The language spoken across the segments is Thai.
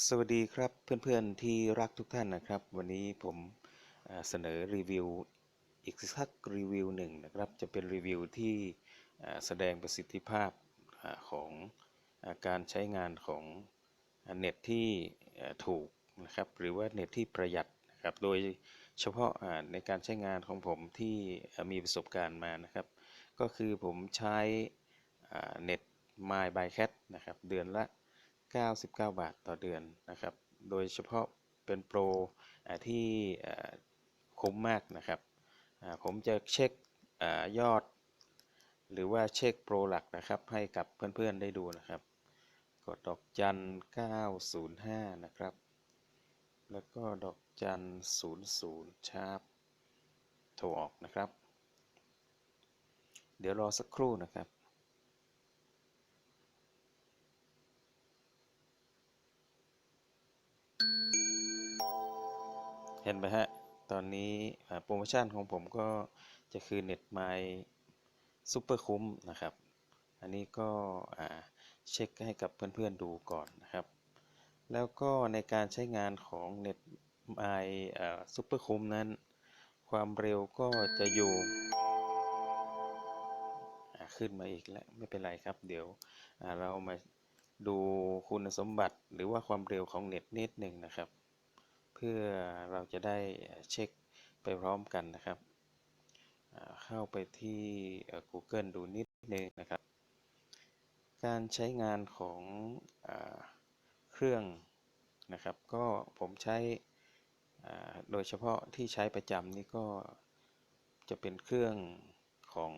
สวัสดีครับเพื่อนๆที่รักทุกท่านนะครับ วันนี้ผมเสนอรีวิวอีกสักรีวิวหนึ่งนะครับ จะเป็นรีวิวที่แสดงประสิทธิภาพของการใช้งานของเน็ตที่ถูกนะครับ หรือว่าเน็ตที่ประหยัดนะครับโดยเฉพาะในการใช้งานของผมที่มีประสบการณ์มานะครับ ก็คือผมใช้เน็ต My by Cat นะครับเดือนละ 99 บาทต่อเดือนนะครับ โดยเฉพาะเป็นโปรที่คุ้มมากนะครับ ผมจะเช็คอยอด หรือว่าเช็คโปรหลักนะครับ ให้กับเพื่อนๆได้ดูนะครับ กดดอกจัน 905 นะครับ แล้วก็ดอกจัน 00 ชาร์ปโทรออกนะครับ เดี๋ยวรอสักครู่นะครับ เห็นไหมฮะ ตอนนี้โปรโมชั่นของผมก็จะคือเน็ตไมซูเปอร์คุ้มนะครับ อันนี้ก็เช็คให้กับเพื่อนๆดูก่อนนะครับ แล้วก็ในการใช้งานของเน็ตไมซูเปอร์คุ้มนั้น ความเร็วก็จะอยู่ขึ้นมาอีกแล้วไม่เป็นไรครับ เดี๋ยวเรามาดูคุณสมบัติหรือว่าความเร็วของเน็ตนิดหนึ่งนะครับ พื่อเราจะได้เช็คไปพร้อมกันนะครับ เข้าไปที่ Google ดูนิดนึงนะครับ การใช้งานของอเครื่องนะครับ ก็ผมใช้โดยเฉพาะที่ใช้ประจำนี่ก็จะเป็นเครื่องของ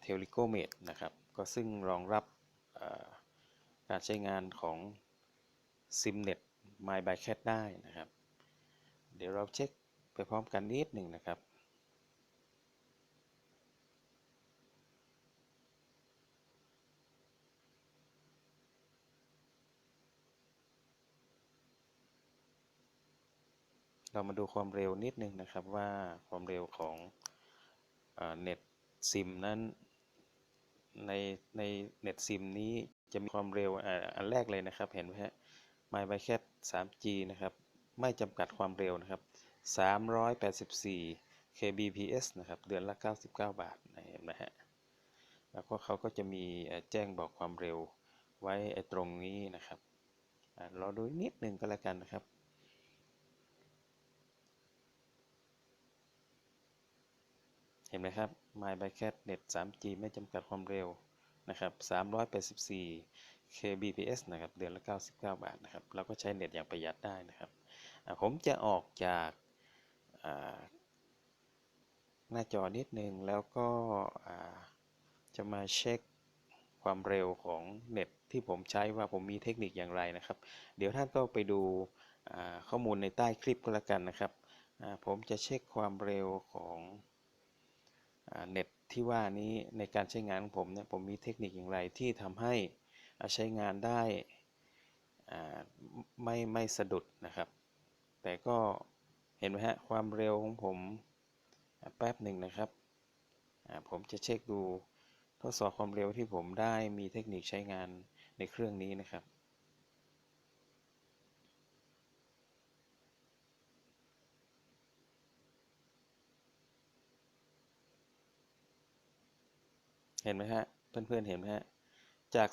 เทลิโกเมดนะครับ ก็ซึ่งรองรับการใช้งานของ SIMNet My by Cat ได้นะครับ เดี๋ยวเราเช็คไปพร้อมกันนิดหนึ่งนะครับ เรามาดูความเร็วนิดนึงนะครับว่าความเร็วของเน็ตซิมนั้นในในเน็ตซิมนี้จะมีความเร็วอ,อันแรกเลยนะครับเห็นไหมฮะ My by Cat 3G นะครับ ไม่จำกัดความเร็วนะครับ 384 kbps นะครับ เดือนละ 99 บาทนะเห็นไหมฮะ แล้วก็เขาก็จะมีแจ้งบอกความเร็วไว้ตรงนี้นะครับอ่ารอดูนิดหนึ่งก็แล้วกันนะครับเห็นไหมครับ My by Cat Net 3G ไม่จำกัดความเร็วนะครับ 384 kbps นะครับ เดือนละ 99 บาทนะครับ เราก็ใช้เน็ตอย่างประหยัดได้นะครับ ผมจะออกจากาหน้าจอนิดนึง แล้วก็จะมาเช็คความเร็วของเน็ตที่ผมใช้ว่าผมมีเทคนิคอย่างไรนะครับ เดี๋ยวท่านก็ไปดูข้อมูลในใต้คลิปก็แล้วกันนะครับ ผมจะเช็คความเร็วของเน็ตที่ว่านี้ในการใช้งานของผมเนี่ยผมมีเทคนิคอย่างไรที่ทำให้ ใช้งานได้ไม่ไม่สะดุดนะครับ แต่ก็เห็นไหมฮะความเร็วของผมแป๊บหนึ่งนะครับ ผมจะเช็คดูทดสอบความเร็วที่ผมได้มีเทคนิคใช้งานในเครื่องนี้นะครับเห็นไหมฮะ เพื่อนๆเห็นไหมฮะ จาก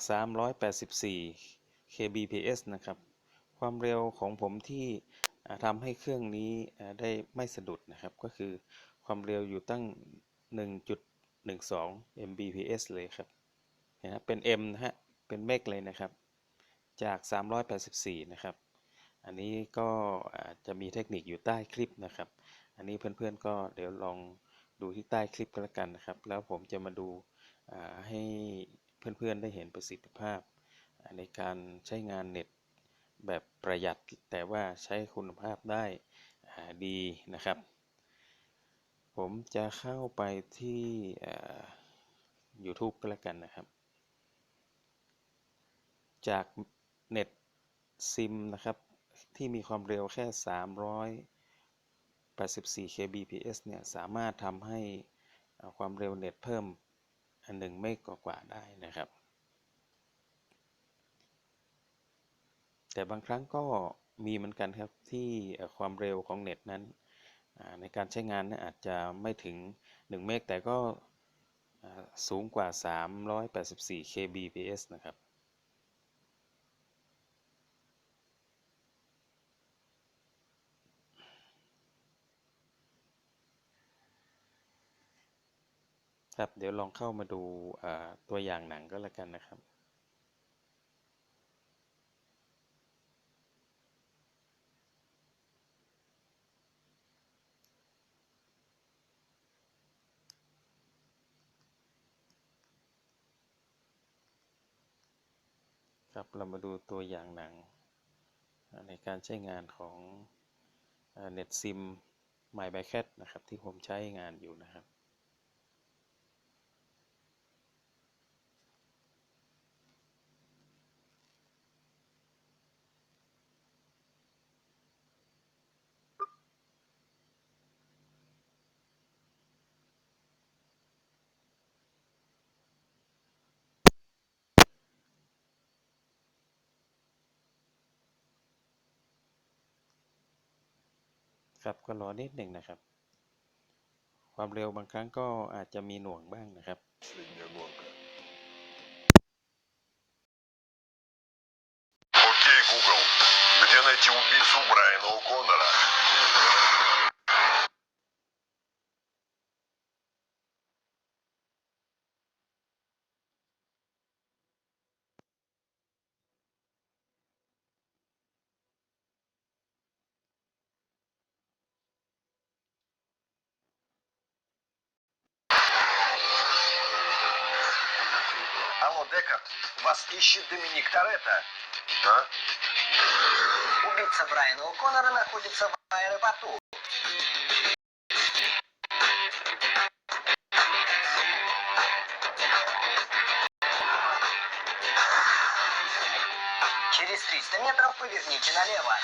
384 kbps นะครับ ความเร็วของผมที่ทำให้เครื่องนี้ได้ไม่สะดุดนะครับ ก็คือความเร็วอยู่ตั้ง 1.12 mbps เลยครับเห็นไหมเป็น m นะฮะ เป็นเมกเลยนะครับ จาก 384 นะครับ อันนี้ก็จะมีเทคนิคอยู่ใต้คลิปนะครับ อันนี้เพื่อนๆก็เดี๋ยวลองดูที่ใต้คลิปก็แล้วกันนะครับ แล้วผมจะมาดูให้ เพื่อนๆได้เห็นประสิทธิภาพ ในการใช้งานเน็ตแบบประหยัดแต่ว่าใช้คุณภาพได้ดีนะครับ ผมจะเข้าไปที่ YouTube ก็แล้วกันนะครับ จากเน็ตซิมนะครับที่มีความเร็วแค่ 384 kbps เนี่ย สามารถทำให้ความเร็วเน็ตเพิ่ม หนึ่งเมกกว่าๆได้นะครับ แต่บางครั้งก็มีเหมือนกันครับที่ความเร็วของเน็ตนั้น ในการใช้งานนะอาจจะไม่ถึง 1 เมกแต่ก็สูงกว่า 384 kbps นะครับ ครับเดี๋ยวลองเข้ามาดูตัวอย่างหนังก็แล้วกันนะครับ ครับเรามาดูตัวอย่างหนัง ในการใช้งานของเน็ตซิม My b y c a t นะครับที่ผมใช้งานอยู่นะครับ ครับก็รอนิดหนึ่งนะครับ ความเร็วบางครั้งก็อาจจะมีหน่วงบ้างนะครับ Последняя гонка. Окей, Google. Где найти убийцу Брайана О'Коннора? Декард, вас ищет Доминик Торетто. А? Убийца Брайана О'Коннора находится в аэропорту. Через 300 метров поверните налево.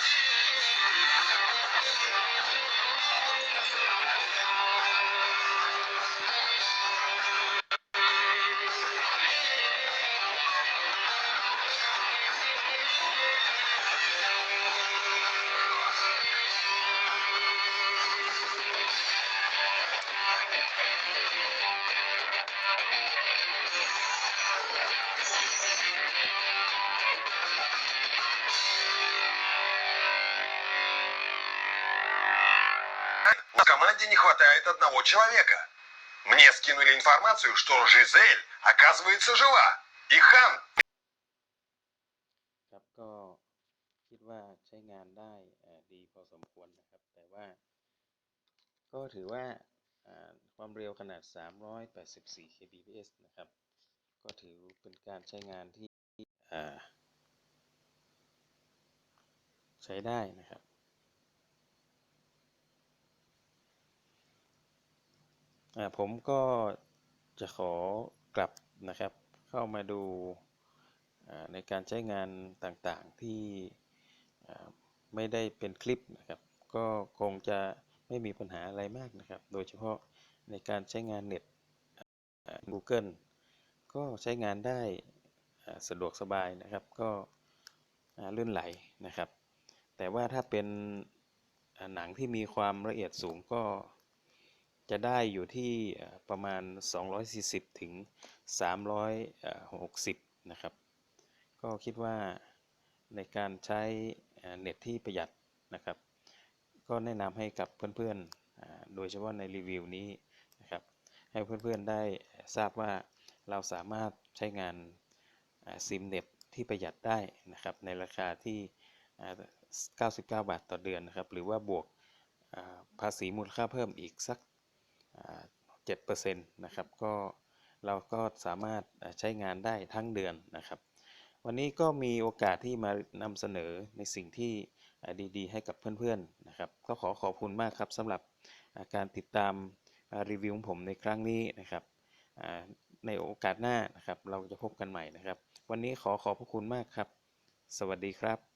В команде не хватает одного человека. Мне скинули информацию, что Жизель оказывается жива. И Хан ครับก็คิดว่าใช้งานได้เอ่อดีพอสมควรนะครับ แต่ว่า ก็ถือว่าอ่าความเร็วขนาด 384 kbps นะครับ ก็ถือเป็นการใช้งานที่อ่าใช้ได้นะครับ ผมก็จะขอกลับนะครับ เข้ามาดูในการใช้งานต่างๆที่ไม่ได้เป็นคลิปนะครับ ก็คงจะไม่มีปัญหาอะไรมากนะครับ โดยเฉพาะในการใช้งานเน็ต Google ก็ใช้งานได้สะดวกสบายนะครับ ก็ลื่นไหลนะครับ แต่ว่าถ้าเป็นหนังที่มีความละเอียดสูงก็ จะได้อยู่ที่เอ่อประมาณ 240 ถึง 360 นะครับ ก็คิดว่าในการใช้เน็ตที่ประหยัดนะครับ ก็แนะนำให้กับเพื่อนๆ โดยเฉพาะในรีวิวนี้นะครับ ให้เพื่อนๆได้ทราบว่าเราสามารถใช้งานซิมเน็ตที่ประหยัดได้นะครับ ในราคาที่อ่า99 บาทต่อเดือนนะครับ หรือว่าบวกภาษีมูลค่าเพิ่มอีกสัก 7%นะครับก็เราก็สามารถใช้งานได้ทั้งเดือนนะครับ วันนี้ก็มีโอกาสที่มานำเสนอในสิ่งที่ดีๆ ให้กับเพื่อนๆนะครับก็ขอขอบคุณมากครับสำหรับการติดตามรีวิวของผมในครั้งนี้นะครับในโอกาสหน้านะครับ เราจะพบกันใหม่นะครับ วันนี้ขอขอบพระคุณมากครับ สวัสดีครับ